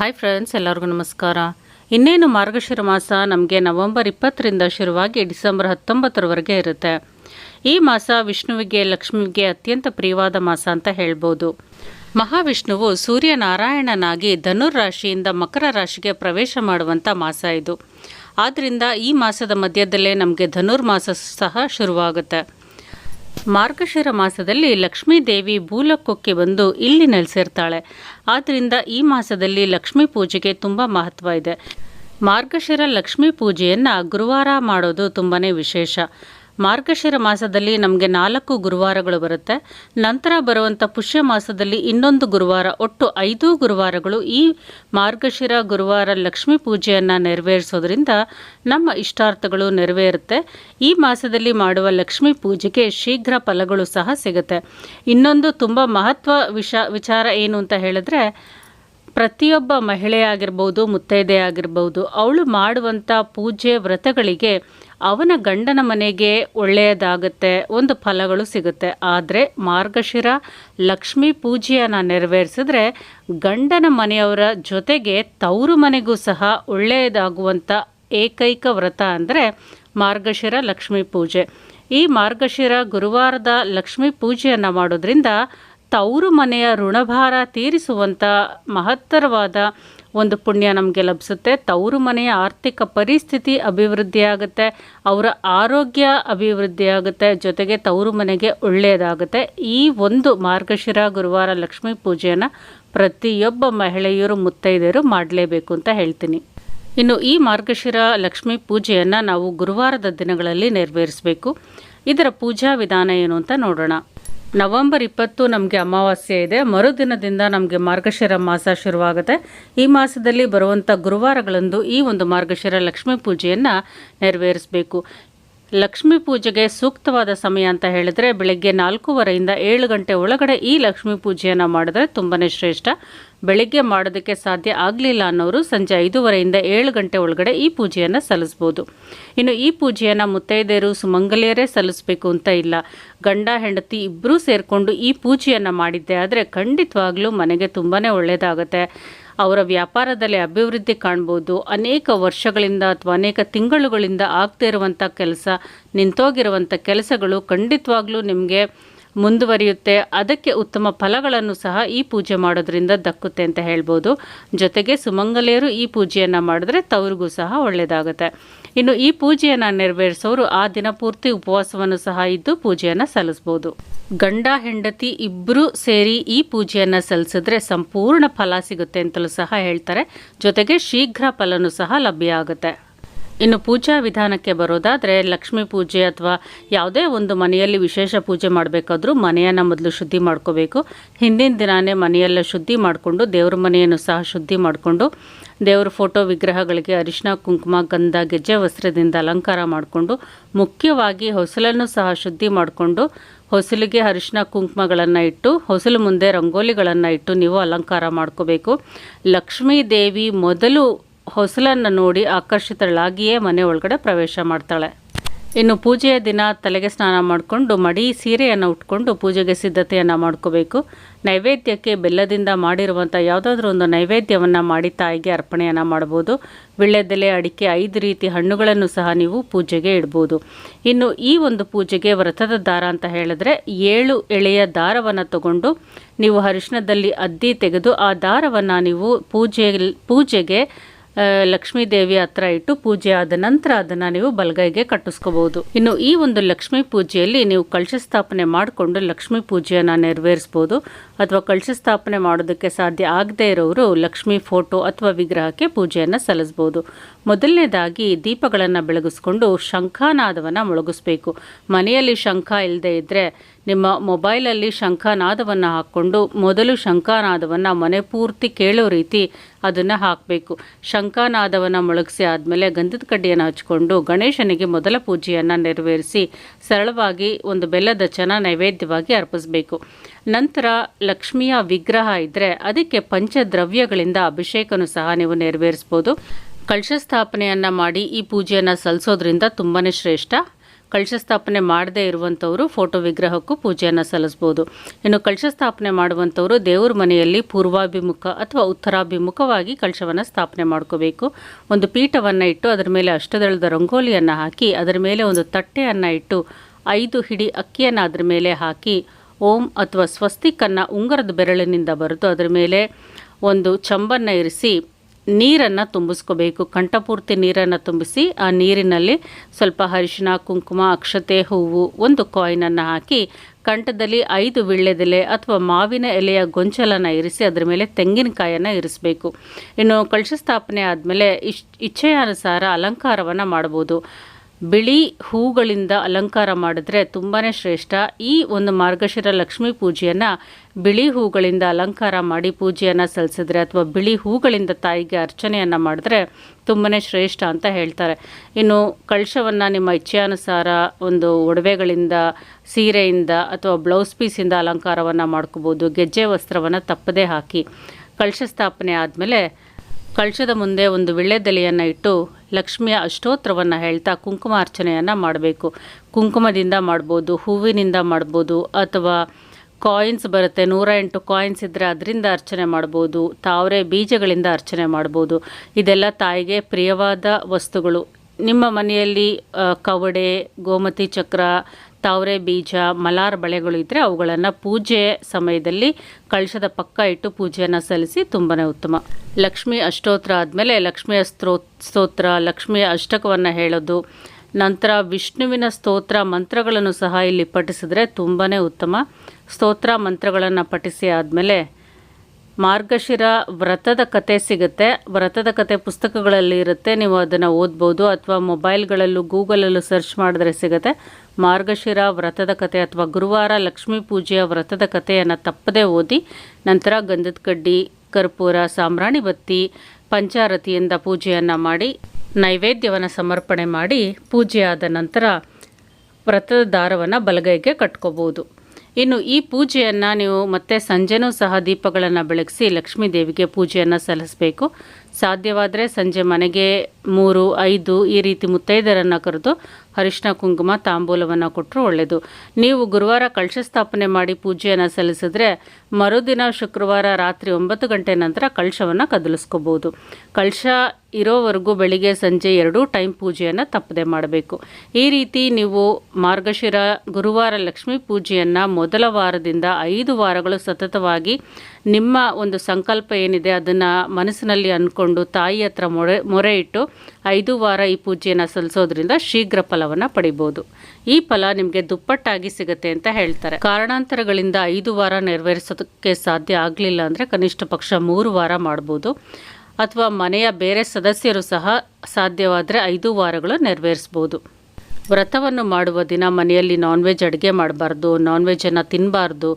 Hi friends ಎಲ್ಲರಿಗೂ ನಮಸ್ಕಾರ. ಇನ್ನೇನು ಮಾರ್ಗಶಿರ ಮಾಸ ನಮಗೆ ನವೆಂಬರ್ ಇಪ್ಪತ್ತರಿಂದ ಶುರುವಾಗಿ ಡಿಸೆಂಬರ್ ಹತ್ತೊಂಬತ್ತರವರೆಗೆ ಇರುತ್ತೆ. ಈ ಮಾಸ ವಿಷ್ಣುವಿಗೆ, ಲಕ್ಷ್ಮಿಗೆ ಅತ್ಯಂತ ಪ್ರಿಯವಾದ ಮಾಸ ಅಂತ ಹೇಳ್ಬೋದು. ಮಹಾವಿಷ್ಣುವು ಸೂರ್ಯನಾರಾಯಣನಾಗಿ ಧನುರ್ ರಾಶಿಯಿಂದ ಮಕರ ರಾಶಿಗೆ ಪ್ರವೇಶ ಮಾಡುವಂಥ ಮಾಸ ಇದು. ಆದ್ದರಿಂದ ಈ ಮಾಸದ ಮಧ್ಯದಲ್ಲೇ ನಮಗೆ ಧನುರ್ಮಾಸ ಸಹ ಶುರುವಾಗುತ್ತೆ. ಮಾರ್ಗಶಿರ ಮಾಸದಲ್ಲಿ ಲಕ್ಷ್ಮೀ ದೇವಿ ಭೂಲೋಕಕ್ಕೆ ಬಂದು ಇಲ್ಲಿ ನೆಲೆಸಿರ್ತಾಳೆ. ಆದ್ದರಿಂದ ಈ ಮಾಸದಲ್ಲಿ ಲಕ್ಷ್ಮೀ ಪೂಜೆಗೆ ತುಂಬ ಮಹತ್ವ ಇದೆ. ಮಾರ್ಗಶಿರ ಲಕ್ಷ್ಮೀ ಪೂಜೆಯನ್ನು ಗುರುವಾರ ಮಾಡೋದು ತುಂಬಾ ವಿಶೇಷ. ಮಾರ್ಗಶಿರ ಮಾಸದಲ್ಲಿ ನಮಗೆ ನಾಲ್ಕು ಗುರುವಾರಗಳು ಬರುತ್ತೆ. ನಂತರ ಬರುವಂಥ ಪುಷ್ಯ ಮಾಸದಲ್ಲಿ ಇನ್ನೊಂದು ಗುರುವಾರ, ಒಟ್ಟು ಐದು ಗುರುವಾರಗಳು ಈ ಮಾರ್ಗಶಿರ ಗುರುವಾರ ಲಕ್ಷ್ಮೀ ಪೂಜೆಯನ್ನು ನೆರವೇರಿಸೋದ್ರಿಂದ ನಮ್ಮ ಇಷ್ಟಾರ್ಥಗಳು ನೆರವೇರುತ್ತೆ. ಈ ಮಾಸದಲ್ಲಿ ಮಾಡುವ ಲಕ್ಷ್ಮೀ ಪೂಜೆಗೆ ಶೀಘ್ರ ಫಲಗಳು ಸಹ ಸಿಗುತ್ತೆ. ಇನ್ನೊಂದು ತುಂಬ ಮಹತ್ವ ವಿಷ, ವಿಚಾರ ಏನು ಅಂತ ಹೇಳಿದ್ರೆ, ಪ್ರತಿಯೊಬ್ಬ ಮಹಿಳೆಯಾಗಿರ್ಬೋದು ಮುತ್ತೈದೆ ಆಗಿರ್ಬೋದು, ಅವಳು ಮಾಡುವಂಥ ಪೂಜೆ ವ್ರತಗಳಿಗೆ ಅವನ ಗಂಡನ ಮನೆಗೆ ಒಳ್ಳೆಯದಾಗುತ್ತೆ, ಒಂದು ಫಲಗಳು ಸಿಗುತ್ತೆ. ಆದರೆ ಮಾರ್ಗಶಿರ ಲಕ್ಷ್ಮೀ ಪೂಜೆಯನ್ನು ನೆರವೇರಿಸಿದ್ರೆ ಗಂಡನ ಮನೆಯವರ ಜೊತೆಗೆ ತವರು ಮನೆಗೂ ಸಹ ಒಳ್ಳೆಯದಾಗುವಂಥ ಏಕೈಕ ವ್ರತ ಅಂದರೆ ಮಾರ್ಗಶಿರ ಲಕ್ಷ್ಮೀ ಪೂಜೆ. ಈ ಮಾರ್ಗಶಿರ ಗುರುವಾರದ ಲಕ್ಷ್ಮೀ ಪೂಜೆಯನ್ನು ಮಾಡೋದ್ರಿಂದ ತವರು ಮನೆಯ ಋಣಭಾರ ತೀರಿಸುವಂಥ ಮಹತ್ತರವಾದ ಒಂದು ಪುಣ್ಯ ನಮಗೆ ಲಭಿಸುತ್ತೆ. ತವರು ಮನೆಯ ಆರ್ಥಿಕ ಪರಿಸ್ಥಿತಿ ಅಭಿವೃದ್ಧಿಯಾಗುತ್ತೆ. ಅವರ ಆರೋಗ್ಯ ಅಭಿವೃದ್ಧಿಯಾಗುತ್ತೆ. ಜೊತೆಗೆ ತವರು ಮನೆಗೆ ಒಳ್ಳೆಯದಾಗುತ್ತೆ. ಈ ಒಂದು ಮಾರ್ಗಶಿರ ಗುರುವಾರ ಲಕ್ಷ್ಮೀ ಪೂಜೆಯನ್ನು ಪ್ರತಿಯೊಬ್ಬ ಮಹಿಳೆಯರು, ಮುತ್ತೈದೆಯರು ಮಾಡಲೇಬೇಕು ಅಂತ ಹೇಳ್ತೀನಿ. ಇನ್ನು ಈ ಮಾರ್ಗಶಿರ ಲಕ್ಷ್ಮೀ ಪೂಜೆಯನ್ನು ನಾವು ಗುರುವಾರದ ದಿನಗಳಲ್ಲಿ ನೆರವೇರಿಸಬೇಕು. ಇದರ ಪೂಜಾ ವಿಧಾನ ಏನು ಅಂತ ನೋಡೋಣ. ನವೆಂಬರ್ ಇಪ್ಪತ್ತು ನಮಗೆ ಅಮಾವಾಸ್ಯೆ ಇದೆ. ಮರುದಿನದಿಂದ ನಮಗೆ ಮಾರ್ಗಶಿರ ಮಾಸ ಶುರುವಾಗುತ್ತೆ. ಈ ಮಾಸದಲ್ಲಿ ಬರುವಂಥ ಗುರುವಾರಗಳಂದು ಈ ಒಂದು ಮಾರ್ಗಶಿರ ಲಕ್ಷ್ಮೀ ಪೂಜೆಯನ್ನು ನೆರವೇರಿಸಬೇಕು. ಲಕ್ಷ್ಮೀ ಪೂಜೆಗೆ ಸೂಕ್ತವಾದ ಸಮಯ ಅಂತ ಹೇಳಿದ್ರೆ ಬೆಳಗ್ಗೆ ನಾಲ್ಕೂವರೆಯಿಂದ ಏಳು ಗಂಟೆ ಒಳಗಡೆ ಈ ಲಕ್ಷ್ಮಿ ಪೂಜೆಯನ್ನು ಮಾಡಿದ್ರೆ ತುಂಬಾ ಶ್ರೇಷ್ಠ. ಬೆಳಿಗ್ಗೆ ಮಾಡೋದಕ್ಕೆ ಸಾಧ್ಯ ಆಗಲಿಲ್ಲ ಅನ್ನೋರು ಸಂಜೆ ಐದೂವರೆಯಿಂದ ಏಳು ಗಂಟೆ ಒಳಗಡೆ ಈ ಪೂಜೆಯನ್ನು ಸಲ್ಲಿಸ್ಬೋದು. ಇನ್ನು ಈ ಪೂಜೆಯನ್ನು ಮುತ್ತೈದೆಯರು, ಸುಮಂಗಲಿಯರೇ ಸಲ್ಲಿಸಬೇಕು ಅಂತ ಇಲ್ಲ. ಗಂಡ, ಹೆಂಡತಿ ಇಬ್ಬರೂ ಸೇರಿಕೊಂಡು ಈ ಪೂಜೆಯನ್ನು ಮಾಡಿದ್ದೆ ಆದರೆ ಖಂಡಿತವಾಗ್ಲೂ ಮನೆಗೆ ತುಂಬಾ ಒಳ್ಳೆಯದಾಗುತ್ತೆ ಅವರ ವ್ಯಾಪಾರದಲ್ಲಿ ಅಭಿವೃದ್ಧಿ ಕಾಣ್ಬೋದು. ಅನೇಕ ವರ್ಷಗಳಿಂದ ಅಥವಾ ಅನೇಕ ತಿಂಗಳುಗಳಿಂದ ಆಗ್ತಾ ಇರುವಂಥ ಕೆಲಸ, ನಿಂತೋಗಿರುವಂಥ ಕೆಲಸಗಳು ಖಂಡಿತವಾಗ್ಲೂ ನಿಮಗೆ ಮುಂದುವರಿಯುತ್ತೆ. ಅದಕ್ಕೆ ಉತ್ತಮ ಫಲಗಳನ್ನು ಸಹ ಈ ಪೂಜೆ ಮಾಡೋದ್ರಿಂದ ದಕ್ಕುತ್ತೆ ಅಂತ ಹೇಳ್ಬೋದು. ಜೊತೆಗೆ ಸುಮಂಗಲೆಯರು ಈ ಪೂಜೆಯನ್ನು ಮಾಡಿದ್ರೆ ತವ್ರಿಗೂ ಸಹ ಒಳ್ಳೆಯದಾಗುತ್ತೆ ಇನ್ನು ಈ ಪೂಜೆಯನ್ನು ನೆರವೇರಿಸೋರು ಆ ದಿನ ಪೂರ್ತಿ ಉಪವಾಸವನ್ನು ಸಹ ಇದ್ದು ಪೂಜೆಯನ್ನು ಸಲ್ಲಿಸಬಹುದು ಗಂಡ, ಹೆಂಡತಿ ಇಬ್ಬರು ಸೇರಿ ಈ ಪೂಜೆಯನ್ನು ಸಲ್ಲಿಸಿದ್ರೆ ಸಂಪೂರ್ಣ ಫಲ ಸಿಗುತ್ತೆ ಅಂತಲೂ ಸಹ ಹೇಳ್ತಾರೆ. ಜೊತೆಗೆ ಶೀಘ್ರ ಫಲನೂ ಸಹ ಲಭ್ಯ ಆಗುತ್ತೆ. ಇನ್ನು ಪೂಜಾ ವಿಧಾನಕ್ಕೆ ಬರೋದಾದರೆ ಲಕ್ಷ್ಮೀ ಪೂಜೆ ಅಥವಾ ಯಾವುದೇ ಒಂದು ಮನೆಯಲ್ಲಿ ವಿಶೇಷ ಪೂಜೆ ಮಾಡಬೇಕಾದ್ರೂ ಮನೆಯನ್ನು ಮೊದಲು ಶುದ್ಧಿ ಮಾಡ್ಕೋಬೇಕು. ಹಿಂದಿನ ದಿನಾನೇ ಮನೆಯೆಲ್ಲ ಶುದ್ಧಿ ಮಾಡಿಕೊಂಡು ದೇವ್ರ ಮನೆಯನ್ನು ಸಹ ಶುದ್ಧಿ ಮಾಡಿಕೊಂಡು ದೇವ್ರ ಫೋಟೋ ವಿಗ್ರಹಗಳಿಗೆ ಅರಿಶಿನ, ಕುಂಕುಮ, ಗಂಧ, ಗೆಜ್ಜೆ, ವಸ್ತ್ರದಿಂದ ಅಲಂಕಾರ ಮಾಡಿಕೊಂಡು ಮುಖ್ಯವಾಗಿ ಹೊಸಲನ್ನು ಸಹ ಶುದ್ಧಿ ಮಾಡಿಕೊಂಡು ಹೊಸಲಿಗೆ ಅರಿಶಿನ, ಕುಂಕುಮಗಳನ್ನು ಇಟ್ಟು ಹೊಸಲು ಮುಂದೆ ರಂಗೋಲಿಗಳನ್ನು ಇಟ್ಟು ನೀವು ಅಲಂಕಾರ ಮಾಡ್ಕೋಬೇಕು. ಲಕ್ಷ್ಮೀ ದೇವಿ ಮೊದಲು ಹೊಸಲನ್ನು ನೋಡಿ ಆಕರ್ಷಿತಳಾಗಿಯೇ ಮನೆ ಒಳಗಡೆ ಪ್ರವೇಶ ಮಾಡ್ತಾಳೆ. ಇನ್ನು ಪೂಜೆಯ ದಿನ ತಲೆಗೆ ಸ್ನಾನ ಮಾಡಿಕೊಂಡು ಮಡಿ ಸೀರೆಯನ್ನು ಉಟ್ಕೊಂಡು ಪೂಜೆಗೆ ಸಿದ್ಧತೆಯನ್ನು ಮಾಡ್ಕೋಬೇಕು. ನೈವೇದ್ಯಕ್ಕೆ ಬೆಲ್ಲದಿಂದ ಮಾಡಿರುವಂಥ ಯಾವುದಾದ್ರೂ ಒಂದು ನೈವೇದ್ಯವನ್ನು ಮಾಡಿ ತಾಯಿಗೆ ಅರ್ಪಣೆಯನ್ನು ಮಾಡ್ಬೋದು. ವಿಳ್ಳೆದೆಲೆ ಅಡಿಕೆ, ಐದು ರೀತಿ ಹಣ್ಣುಗಳನ್ನು ಸಹ ನೀವು ಪೂಜೆಗೆ ಇಡ್ಬೋದು. ಇನ್ನು ಈ ಒಂದು ಪೂಜೆಗೆ ವ್ರತದ ದಾರ ಅಂತ ಹೇಳಿದ್ರೆ ಏಳು ಎಳೆಯ ದಾರವನ್ನು ತಗೊಂಡು ನೀವು ಅರಿಶಿಣದಲ್ಲಿ ಅದ್ದಿ ತೆಗೆದು ಆ ದಾರವನ್ನು ನೀವು ಪೂಜೆ ಪೂಜೆಗೆ ಲಕ್ಷ್ಮೀ ದೇವಿ ಹತ್ರ ಇಟ್ಟು ಪೂಜೆ ಆದ ನಂತರ ಅದನ್ನು ನೀವು ಬಲಗೈಗೆ ಕಟ್ಟಿಸ್ಕೋಬಹುದು ಇನ್ನು ಈ ಒಂದು ಲಕ್ಷ್ಮೀ ಪೂಜೆಯಲ್ಲಿ ನೀವು ಕಳಶ ಸ್ಥಾಪನೆ ಮಾಡಿಕೊಂಡು ಲಕ್ಷ್ಮೀ ಪೂಜೆಯನ್ನು ನೆರವೇರಿಸ್ಬೋದು. ಅಥವಾ ಕಳಶ ಸ್ಥಾಪನೆ ಮಾಡೋದಕ್ಕೆ ಸಾಧ್ಯ ಆಗದೇ ಇರೋರು ಲಕ್ಷ್ಮಿ ಫೋಟೋ ಅಥವಾ ವಿಗ್ರಹಕ್ಕೆ ಪೂಜೆಯನ್ನು ಸಲ್ಲಿಸ್ಬೋದು. ಮೊದಲನೇದಾಗಿ ದೀಪಗಳನ್ನು ಬೆಳಗಿಸ್ಕೊಂಡು ಶಂಖಾನಾದವನ್ನು ಮೊಳಗಿಸ್ಬೇಕು. ಮನೆಯಲ್ಲಿ ಶಂಖ ಇಲ್ಲದೆ ಇದ್ದರೆ ನಿಮ್ಮ ಮೊಬೈಲಲ್ಲಿ ಶಂಖಾನಾದವನ್ನು ಹಾಕ್ಕೊಂಡು ಮೊದಲು ಶಂಖಾನಾದವನ್ನು ಮನೆ ಪೂರ್ತಿ ಕೇಳೋ ರೀತಿ ಅದನ್ನು ಹಾಕಬೇಕು. ಶಂಖಾನಾದವನ್ನು ಮೊಳಗಿಸಿ ಆದಮೇಲೆ ಗಂಧದ ಕಡ್ಡಿಯನ್ನು ಹಚ್ಕೊಂಡು ಗಣೇಶನಿಗೆ ಮೊದಲ ಪೂಜೆಯನ್ನು ನೆರವೇರಿಸಿ ಸರಳವಾಗಿ ಒಂದು ಬೆಲ್ಲದ ಚನ ನೈವೇದ್ಯವಾಗಿ ಅರ್ಪಿಸಬೇಕು. ನಂತರ ಲಕ್ಷ್ಮಿಯ ವಿಗ್ರಹ ಇದ್ದರೆ ಅದಕ್ಕೆ ಪಂಚದ್ರವ್ಯಗಳಿಂದ ಅಭಿಷೇಕನು ಸಹ ನೀವು ನೆರವೇರಿಸ್ಬೋದು. ಕಳಶ ಸ್ಥಾಪನೆಯನ್ನು ಮಾಡಿ ಈ ಪೂಜೆಯನ್ನು ಸಲ್ಲಿಸೋದ್ರಿಂದ ತುಂಬಾ ಶ್ರೇಷ್ಠ. ಕಳಶ ಸ್ಥಾಪನೆ ಮಾಡದೇ ಇರುವಂಥವರು ಫೋಟೋ ವಿಗ್ರಹಕ್ಕೂ ಪೂಜೆಯನ್ನು ಸಲ್ಲಿಸ್ಬೋದು. ಇನ್ನು ಕಳಶ ಸ್ಥಾಪನೆ ಮಾಡುವಂಥವರು ದೇವ್ರ ಮನೆಯಲ್ಲಿ ಪೂರ್ವಾಭಿಮುಖ ಅಥವಾ ಉತ್ತರಾಭಿಮುಖವಾಗಿ ಕಳಶವನ್ನು ಸ್ಥಾಪನೆ ಮಾಡ್ಕೋಬೇಕು. ಒಂದು ಪೀಠವನ್ನು ಇಟ್ಟು ಅದರ ಮೇಲೆ ಅಷ್ಟದಳದ ರಂಗೋಲಿಯನ್ನು ಹಾಕಿ, ಅದರ ಮೇಲೆ ಒಂದು ತಟ್ಟೆಯನ್ನು ಇಟ್ಟು ಐದು ಹಿಡಿ ಅಕ್ಕಿಯನ್ನು ಅದರ ಮೇಲೆ ಹಾಕಿ ಓಂ ಅಥವಾ ಸ್ವಸ್ತಿಕನ್ನು ಉಂಗರದ ಬೆರಳಿನಿಂದ ಬರೆದು ಅದರ ಮೇಲೆ ಒಂದು ಚಂಬನ್ನು ಇರಿಸಿ ನೀರನ್ನು ತುಂಬಿಸ್ಕೋಬೇಕು. ಕಂಠಪೂರ್ತಿ ನೀರನ್ನು ತುಂಬಿಸಿ ಆ ನೀರಿನಲ್ಲಿ ಸ್ವಲ್ಪ ಅರಿಶಿನ ಕುಂಕುಮ, ಅಕ್ಷತೆ, ಹೂವು ಒಂದು ಕಾಯಿನನ್ನು ಹಾಕಿ ಕಂಠದಲ್ಲಿ ಐದು ವೀಳ್ಯದೆಲೆ ಅಥವಾ ಮಾವಿನ ಎಲೆಯ ಗೊಂಚಲನ್ನು ಇರಿಸಿ ಅದರ ಮೇಲೆ ತೆಂಗಿನಕಾಯನ್ನು ಇರಿಸಬೇಕು. ಇನ್ನು ಕಳಶ ಸ್ಥಾಪನೆ ಆದಮೇಲೆ ಇಶ್ ಇಚ್ಛೆಯಾನುಸಾರ ಅಲಂಕಾರವನ್ನು ಮಾಡ್ಬೋದು. ಬಿಳಿ ಹೂಗಳಿಂದ ಅಲಂಕಾರ ಮಾಡಿದ್ರೆ ತುಂಬಾ ಶ್ರೇಷ್ಠ. ಈ ಒಂದು ಮಾರ್ಗಶಿರ ಲಕ್ಷ್ಮೀ ಪೂಜೆಯನ್ನು ಬಿಳಿ ಹೂಗಳಿಂದ ಅಲಂಕಾರ ಮಾಡಿ ಪೂಜೆಯನ್ನು ಸಲ್ಲಿಸಿದ್ರೆ ಅಥವಾ ಬಿಳಿ ಹೂಗಳಿಂದ ತಾಯಿಗೆ ಅರ್ಚನೆಯನ್ನು ಮಾಡಿದ್ರೆ ತುಂಬಾ ಶ್ರೇಷ್ಠ ಅಂತ ಹೇಳ್ತಾರೆ. ಇನ್ನು ಕಳಶವನ್ನು ನಿಮ್ಮ ಇಚ್ಛೆಯಾನುಸಾರ ಒಂದು ಒಡವೆಗಳಿಂದ, ಸೀರೆಯಿಂದ ಅಥವಾ ಬ್ಲೌಸ್ ಪೀಸಿಂದ ಅಲಂಕಾರವನ್ನು ಮಾಡ್ಕೋಬೋದು. ಗೆಜ್ಜೆ ವಸ್ತ್ರವನ್ನು ತಪ್ಪದೇ ಹಾಕಿ. ಕಳಶ ಸ್ಥಾಪನೆ ಆದಮೇಲೆ ಕಳಶದ ಮುಂದೆ ಒಂದು ವಿಳ್ಳೆದೆಲೆಯನ್ನು ಇಟ್ಟು ಲಕ್ಷ್ಮಿಯ ಅಷ್ಟೋತ್ರವನ್ನು ಹೇಳ್ತಾ ಕುಂಕುಮಾರ್ಚನೆಯನ್ನು ಮಾಡಬೇಕು. ಕುಂಕುಮದಿಂದ ಮಾಡ್ಬೋದು, ಹೂವಿನಿಂದ ಮಾಡ್ಬೋದು, ಅಥವಾ ಕಾಯಿನ್ಸ್ ಬರುತ್ತೆ. ನೂರ ಎಂಟು ಕಾಯಿನ್ಸ್ ಇದ್ದರೆ ಅದರಿಂದ ಅರ್ಚನೆ ಮಾಡ್ಬೋದು, ತಾವರೆ ಬೀಜಗಳಿಂದ ಅರ್ಚನೆ ಮಾಡ್ಬೋದು. ಇದೆಲ್ಲ ತಾಯಿಗೆ ಪ್ರಿಯವಾದ ವಸ್ತುಗಳು. ನಿಮ್ಮ ಮನೆಯಲ್ಲಿ ಕವಡೆ, ಗೋಮತಿ ಚಕ್ರ ತಾವರೆ ಬೀಜ, ಮಲಾರ್ ಬಳೆಗಳು ಇದ್ದರೆ ಅವುಗಳನ್ನು ಪೂಜೆ ಸಮಯದಲ್ಲಿ ಕಳಶದ ಪಕ್ಕ ಇಟ್ಟು ಪೂಜೆಯನ್ನು ಸಲ್ಲಿಸಿ ತುಂಬಾ ಉತ್ತಮ. ಲಕ್ಷ್ಮಿ ಅಷ್ಟೋತ್ರ ಆದಮೇಲೆ ಲಕ್ಷ್ಮಿಯ ಸ್ತೋ ಸ್ತೋತ್ರ ಲಕ್ಷ್ಮಿಯ ಅಷ್ಟಕವನ್ನು ಹೇಳೋದು, ನಂತರ ವಿಷ್ಣುವಿನ ಸ್ತೋತ್ರ ಮಂತ್ರಗಳನ್ನು ಸಹ ಇಲ್ಲಿ ಪಠಿಸಿದ್ರೆ ತುಂಬಾ ಉತ್ತಮ. ಸ್ತೋತ್ರ ಮಂತ್ರಗಳನ್ನು ಪಠಿಸಿ ಆದಮೇಲೆ ಮಾರ್ಗಶಿರ ವ್ರತದ ಕತೆ ಸಿಗುತ್ತೆ. ವ್ರತದ ಕತೆ ಪುಸ್ತಕಗಳಲ್ಲಿ ಇರುತ್ತೆ. ನೀವು ಅದನ್ನು ಓದ್ಬೋದು ಅಥವಾ ಮೊಬೈಲ್ಗಳಲ್ಲೂ ಗೂಗಲಲ್ಲೂ ಸರ್ಚ್ ಮಾಡಿದ್ರೆ ಸಿಗುತ್ತೆ. ಮಾರ್ಗಶಿರ ವ್ರತದ ಕತೆ ಅಥವಾ ಗುರುವಾರ ಲಕ್ಷ್ಮೀ ಪೂಜೆಯ ವ್ರತದ ಕಥೆಯನ್ನು ತಪ್ಪದೇ ಓದಿ, ನಂತರ ಗಂಧದ ಕಡ್ಡಿ, ಕರ್ಪೂರ ಸಾಮ್ರಾಣಿ ಬತ್ತಿ, ಪಂಚಾರತಿಯಿಂದ ಪೂಜೆಯನ್ನು ಮಾಡಿ, ನೈವೇದ್ಯವನ್ನು ಸಮರ್ಪಣೆ ಮಾಡಿ ಪೂಜೆ ಆದ ನಂತರ ವ್ರತದ ದಾರವನ್ನು ಬಲಗೈಗೆ ಕಟ್ಕೋಬೋದು. ಇನ್ನು ಈ ಪೂಜೆಯನ್ನು ನೀವು ಮತ್ತೆ ಸಂಜೆನೂ ಸಹ ದೀಪಗಳನ್ನು ಬೆಳಗಿಸಿ ಲಕ್ಷ್ಮೀ ದೇವಿಗೆ ಪೂಜೆಯನ್ನು ಸಲ್ಲಿಸಬೇಕು. ಸಾಧ್ಯವಾದರೆ ಸಂಜೆ ಮನೆಗೆ ಮೂರು, ಐದು ಈ ರೀತಿ ಮುತ್ತೈದರನ್ನು ಕರೆದು ಅರಿಶಿನ ಕುಂಕುಮ, ತಾಂಬೂಲವನ್ನು ಕೊಟ್ಟರು ಒಳ್ಳೆಯದು ನೀವು ಗುರುವಾರ ಕಳಶ ಸ್ಥಾಪನೆ ಮಾಡಿ ಪೂಜೆಯನ್ನು ಸಲ್ಲಿಸಿದ್ರೆ ಮರುದಿನ ಶುಕ್ರವಾರ ರಾತ್ರಿ ಒಂಬತ್ತು ಗಂಟೆ ನಂತರ ಕಳಶವನ್ನು ಕದಲಿಸ್ಕೋಬೋದು. ಕಳಶ ಇರೋವರೆಗೂ ಬೆಳಿಗ್ಗೆ ಸಂಜೆ ಎರಡೂ ಟೈಮ್ ಪೂಜೆಯನ್ನು ತಪ್ಪದೆ ಮಾಡಬೇಕು. ಈ ರೀತಿ ನೀವು ಮಾರ್ಗಶಿರ ಗುರುವಾರ ಲಕ್ಷ್ಮೀ ಪೂಜೆಯನ್ನು ಮೊದಲ ವಾರದಿಂದ ಐದು ವಾರಗಳು ಸತತವಾಗಿ ನಿಮ್ಮ ಒಂದು ಸಂಕಲ್ಪ ಏನಿದೆ ಅದನ್ನು ಮನಸ್ಸಿನಲ್ಲಿ ಅಂದ್ಕೊಂಡು ತಾಯಿ ಹತ್ರ ಮೊರೆ ಮೊರೆ ಇಟ್ಟು ಐದು ವಾರ ಈ ಪೂಜೆಯನ್ನು ಸಲ್ಲಿಸೋದ್ರಿಂದ ಶೀಘ್ರ ಫಲವನ್ನು ಪಡಿಬೋದು. ಈ ಫಲ ನಿಮಗೆ ದುಪ್ಪಟ್ಟಾಗಿ ಸಿಗುತ್ತೆ ಅಂತ ಹೇಳ್ತಾರೆ. ಕಾರಣಾಂತರಗಳಿಂದ ಐದು ವಾರ ನೆರವೇರಿಸೋದಕ್ಕೆ ಸಾಧ್ಯ ಆಗಲಿಲ್ಲ ಅಂದರೆ ಕನಿಷ್ಠ ಪಕ್ಷ ಮೂರು ವಾರ ಮಾಡ್ಬೋದು. ಅಥವಾ ಮನೆಯ ಬೇರೆ ಸದಸ್ಯರು ಸಹ ಸಾಧ್ಯವಾದರೆ ಐದು ವಾರಗಳು ನೆರವೇರಿಸ್ಬೋದು. ವ್ರತವನ್ನು ಮಾಡುವ ದಿನ ಮನೆಯಲ್ಲಿ ನಾನ್ ವೆಜ್ ಅಡುಗೆ ಮಾಡಬಾರ್ದು ನಾನ್ ವೆಜ್ಜನ್ನು ತಿನ್ನಬಾರ್ದು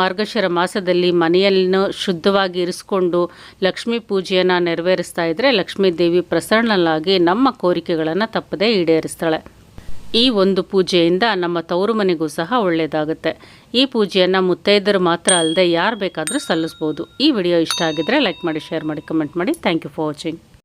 ಮಾರ್ಗಶಿರ ಮಾಸದಲ್ಲಿ ಮನೆಯನ್ನು ಶುದ್ಧವಾಗಿ ಇರಿಸ್ಕೊಂಡು ಲಕ್ಷ್ಮೀ ಪೂಜೆಯನ್ನು ನೆರವೇರಿಸ್ತಾ ಇದ್ದರೆ ಲಕ್ಷ್ಮೀ ದೇವಿ ಪ್ರಸನ್ನಲಾಗಿ ನಮ್ಮ ಕೋರಿಕೆಗಳನ್ನು ತಪ್ಪದೇ ಈಡೇರಿಸ್ತಾಳೆ. ಈ ಒಂದು ಪೂಜೆಯಿಂದ ನಮ್ಮ ತವರು ಮನೆಗೂ ಸಹ ಒಳ್ಳೆಯದಾಗುತ್ತೆ ಈ ಪೂಜೆಯನ್ನು ಮುತ್ತೈದರು ಮಾತ್ರ ಅಲ್ಲದೆ ಯಾರು ಬೇಕಾದರೂ ಸಲ್ಲಿಸ್ಬೋದು. ಈ ವಿಡಿಯೋ ಇಷ್ಟ ಆಗಿದ್ರೆ ಲೈಕ್ ಮಾಡಿ ಶೇರ್ ಮಾಡಿ ಕಮೆಂಟ್ ಮಾಡಿ. Thank you for watching